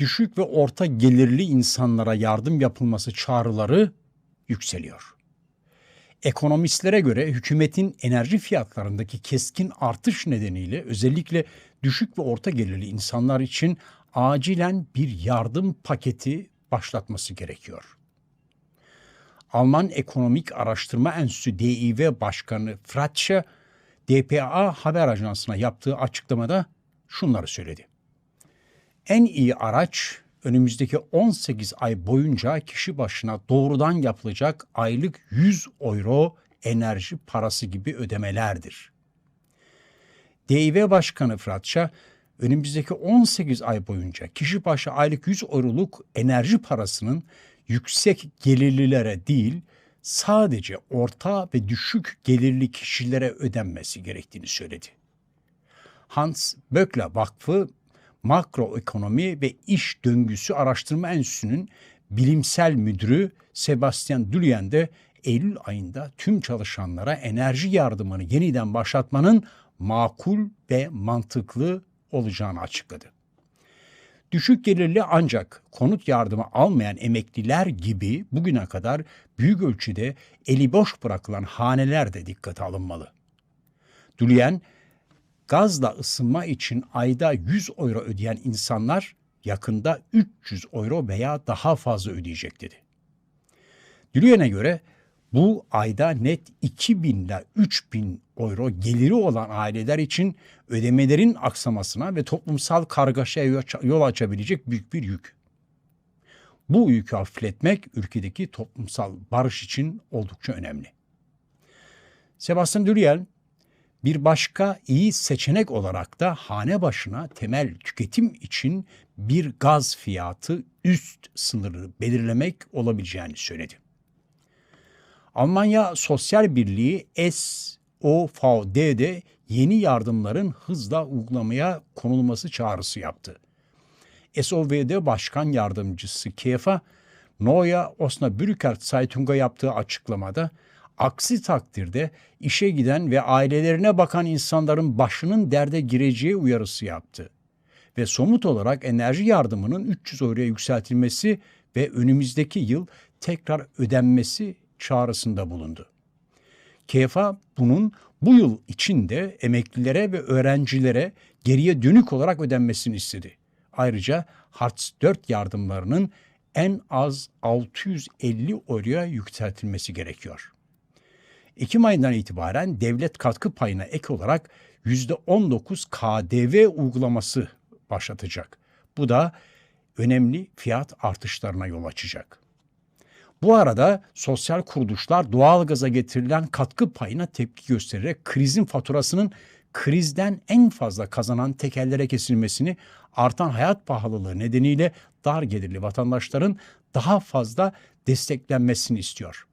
Düşük ve orta gelirli insanlara yardım yapılması çağrıları yükseliyor. Ekonomistlere göre hükümetin enerji fiyatlarındaki keskin artış nedeniyle özellikle düşük ve orta gelirli insanlar için acilen bir yardım paketi başlatması gerekiyor. Alman Ekonomik Araştırma Enstitüsü DİV Başkanı Fratsche, DPA haber ajansına yaptığı açıklamada şunları söyledi. En iyi araç önümüzdeki 18 ay boyunca kişi başına doğrudan yapılacak aylık 100 euro enerji parası gibi ödemelerdir. DİV Başkanı Fratça, önümüzdeki 18 ay boyunca kişi başı aylık 100 euroluk enerji parasının yüksek gelirlilere değil, sadece orta ve düşük gelirli kişilere ödenmesi gerektiğini söyledi. Hans Böckler Vakfı Makroekonomi ve İş Döngüsü Araştırma Enstitüsü'nün bilimsel müdürü Sebastian Dulien de Eylül ayında tüm çalışanlara enerji yardımını yeniden başlatmanın makul ve mantıklı olacağını açıkladı. Düşük gelirli ancak konut yardımı almayan emekliler gibi bugüne kadar büyük ölçüde eli boş bırakılan haneler de dikkate alınmalı. Dulien, gazla ısınma için ayda 100 euro ödeyen insanlar yakında 300 euro veya daha fazla ödeyecek dedi. Dülüyen'e göre bu ayda net 2000 ile 3000 euro geliri olan aileler için ödemelerin aksamasına ve toplumsal kargaşaya yol açabilecek büyük bir yük. Bu yükü hafifletmek ülkedeki toplumsal barış için oldukça önemli. Sebastian Duriel bir başka iyi seçenek olarak da hane başına temel tüketim için bir gaz fiyatı üst sınırı belirlemek olabileceğini söyledi. Almanya Sosyal Birliği SOVD'de yeni yardımların hızla uygulamaya konulması çağrısı yaptı. SOVD Başkan Yardımcısı Kefa, Neue Osnabrücker Zeitung'a yaptığı açıklamada aksi takdirde işe giden ve ailelerine bakan insanların başının derde gireceği uyarısı yaptı. Ve somut olarak enerji yardımının 300 euroya yükseltilmesi ve önümüzdeki yıl tekrar ödenmesi çağrısında bulundu. KEFA bunun bu yıl içinde emeklilere ve öğrencilere geriye dönük olarak ödenmesini istedi. Ayrıca Hartz 4 yardımlarının en az 650 euroya yükseltilmesi gerekiyor. Ekim ayından itibaren devlet katkı payına ek olarak %19 KDV uygulaması başlatacak. Bu da önemli fiyat artışlarına yol açacak. Bu arada sosyal kuruluşlar doğalgaza getirilen katkı payına tepki göstererek krizin faturasının krizden en fazla kazanan tekerlere kesilmesini, artan hayat pahalılığı nedeniyle dar gelirli vatandaşların daha fazla desteklenmesini istiyor.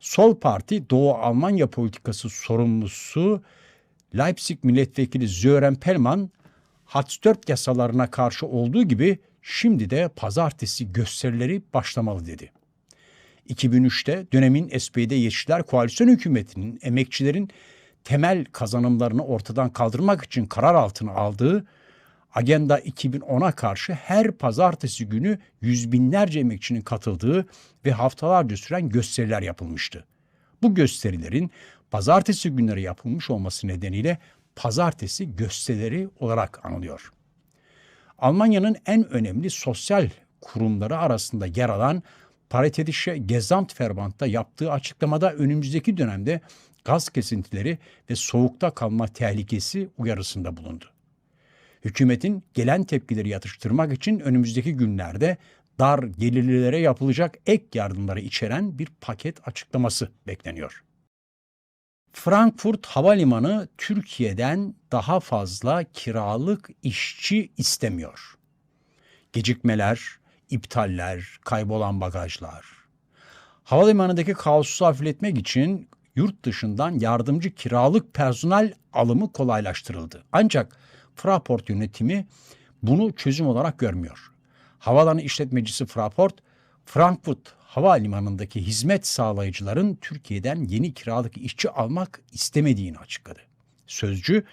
Sol Parti Doğu Almanya politikası sorumlusu Leipzig milletvekili Sören Pelman, Hartz 4 yasalarına karşı olduğu gibi şimdi de pazartesi gösterileri başlamalı dedi. 2003'te dönemin SPD Yeşiller Koalisyon Hükümeti'nin emekçilerin temel kazanımlarını ortadan kaldırmak için karar altına aldığı Agenda 2010'a karşı her pazartesi günü yüz binlerce emekçinin katıldığı ve haftalarca süren gösteriler yapılmıştı. Bu gösterilerin pazartesi günleri yapılmış olması nedeniyle pazartesi gösterileri olarak anılıyor. Almanya'nın en önemli sosyal kurumları arasında yer alan Paritedische Gesamtverband'da yaptığı açıklamada önümüzdeki dönemde gaz kesintileri ve soğukta kalma tehlikesi uyarısında bulundu. Hükümetin gelen tepkileri yatıştırmak için önümüzdeki günlerde dar gelirlilere yapılacak ek yardımları içeren bir paket açıklaması bekleniyor. Frankfurt Havalimanı Türkiye'den daha fazla kiralık işçi istemiyor. Gecikmeler, iptaller, kaybolan bagajlar. Havalimanındaki kaosu hafifletmek için yurt dışından yardımcı kiralık personel alımı kolaylaştırıldı. Ancak Fraport yönetimi bunu çözüm olarak görmüyor. Havalanı işletmecisi Fraport, Frankfurt Havalimanı'ndaki hizmet sağlayıcıların Türkiye'den yeni kiralık işçi almak istemediğini açıkladı. Sözcü,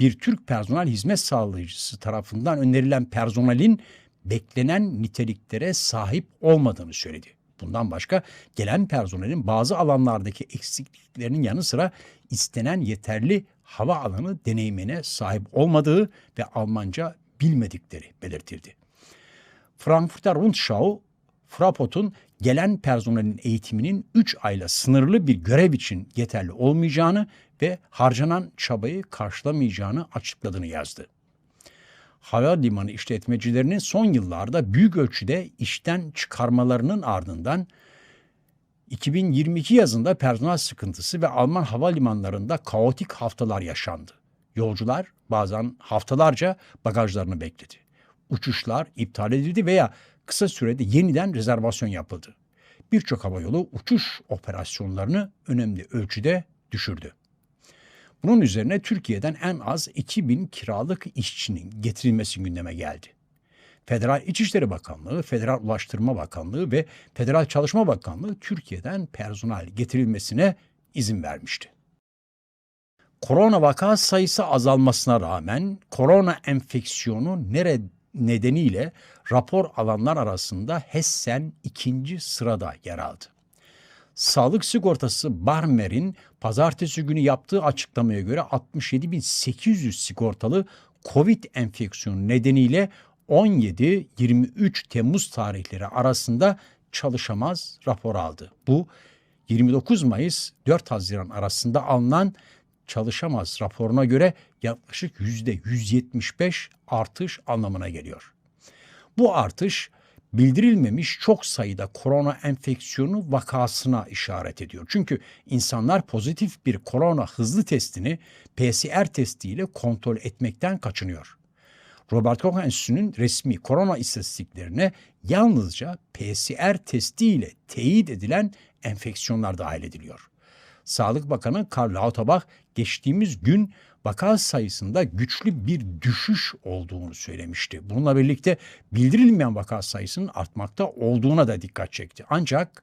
bir Türk personel hizmet sağlayıcısı tarafından önerilen personelin beklenen niteliklere sahip olmadığını söyledi. Bundan başka gelen personelin bazı alanlardaki eksikliklerinin yanı sıra istenen yeterli hava alanı deneyimine sahip olmadığı ve Almanca bilmedikleri belirtildi. Frankfurter Rundschau, Frapport'un gelen personelin eğitiminin 3 ayla sınırlı bir görev için yeterli olmayacağını ve harcanan çabayı karşılamayacağını açıkladığını yazdı. Havalimanı işletmecilerinin son yıllarda büyük ölçüde işten çıkarmalarının ardından 2022 yazında personel sıkıntısı ve Alman havalimanlarında kaotik haftalar yaşandı. Yolcular bazen haftalarca bagajlarını bekledi. Uçuşlar iptal edildi veya kısa sürede yeniden rezervasyon yapıldı. Birçok havayolu uçuş operasyonlarını önemli ölçüde düşürdü. Bunun üzerine Türkiye'den en az 2000 kiralık işçinin getirilmesi gündeme geldi. Federal İçişleri Bakanlığı, Federal Ulaştırma Bakanlığı ve Federal Çalışma Bakanlığı Türkiye'den personel getirilmesine izin vermişti. Korona vaka sayısı azalmasına rağmen korona enfeksiyonu nere nedeniyle rapor alanlar arasında Hessen ikinci sırada yer aldı. Sağlık Sigortası Barmer'in pazartesi günü yaptığı açıklamaya göre 67.800 sigortalı COVID enfeksiyonu nedeniyle 17-23 Temmuz tarihleri arasında çalışamaz rapor aldı. Bu 29 Mayıs 4 Haziran arasında alınan çalışamaz raporuna göre yaklaşık %175 artış anlamına geliyor. Bu artış bildirilmemiş çok sayıda korona enfeksiyonu vakasına işaret ediyor. Çünkü insanlar pozitif bir korona hızlı testini PCR testiyle kontrol etmekten kaçınıyor. Robert Koch Enstitüsü'nün resmi korona istatistiklerine yalnızca PCR testiyle teyit edilen enfeksiyonlar dahil ediliyor. Sağlık Bakanı Karl Lauterbach geçtiğimiz gün vaka sayısında güçlü bir düşüş olduğunu söylemişti. Bununla birlikte bildirilmeyen vaka sayısının artmakta olduğuna da dikkat çekti. Ancak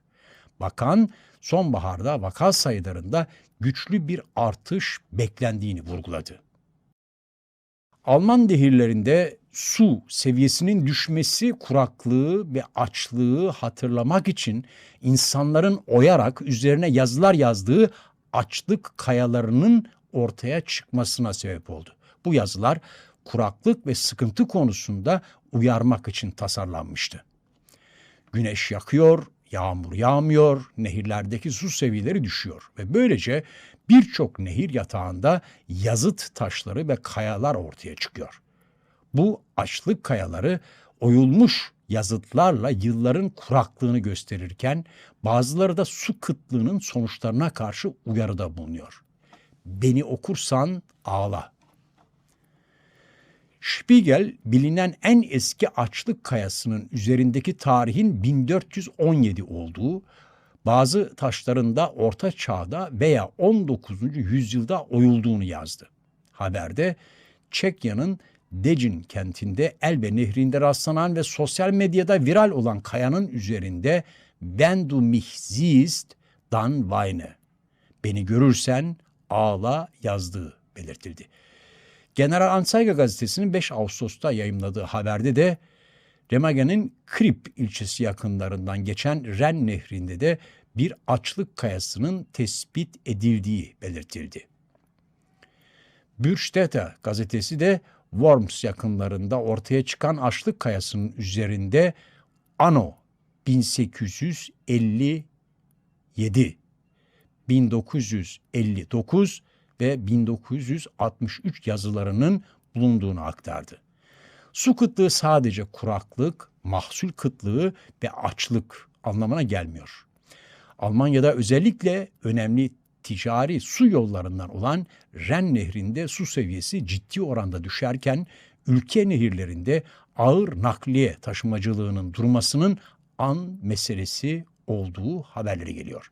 bakan sonbaharda vaka sayılarında güçlü bir artış beklendiğini vurguladı. Alman nehirlerinde su seviyesinin düşmesi kuraklığı ve açlığı hatırlamak için insanların oyarak üzerine yazılar yazdığı açlık kayalarının ortaya çıkmasına sebep oldu. Bu yazılar kuraklık ve sıkıntı konusunda uyarmak için tasarlanmıştı. Güneş yakıyor, yağmur yağmıyor, nehirlerdeki su seviyeleri düşüyor ve böylece birçok nehir yatağında yazıt taşları ve kayalar ortaya çıkıyor. Bu açlık kayaları oyulmuş yazıtlarla yılların kuraklığını gösterirken bazıları da su kıtlığının sonuçlarına karşı uyarıda bulunuyor. Beni okursan ağla. Spiegel bilinen en eski açlık kayasının üzerindeki tarihin 1417 olduğu, bazı taşlarında Orta Çağ'da veya 19. yüzyılda oyulduğunu yazdı. Haberde Çekya'nın Decin kentinde Elbe nehrinde rastlanan ve sosyal medyada viral olan kayanın üzerinde Wenn du mich siehst, dann weine. Beni görürsen ağla yazdığı belirtildi. General Anzeiger gazetesinin 5 Ağustos'ta yayımladığı haberde de Remagen'in Krip ilçesi yakınlarından geçen Ren nehrinde de bir açlık kayasının tespit edildiği belirtildi. Bürstetter gazetesi de Worms yakınlarında ortaya çıkan açlık kayasının üzerinde Ano 1857, 1959 ve 1963 yazılarının bulunduğunu aktardı. Su kıtlığı sadece kuraklık, mahsul kıtlığı ve açlık anlamına gelmiyor. Almanya'da özellikle önemli ticari su yollarından olan Ren Nehri'nde su seviyesi ciddi oranda düşerken ülke nehirlerinde ağır nakliye taşımacılığının durmasının an meselesi olduğu haberleri geliyor.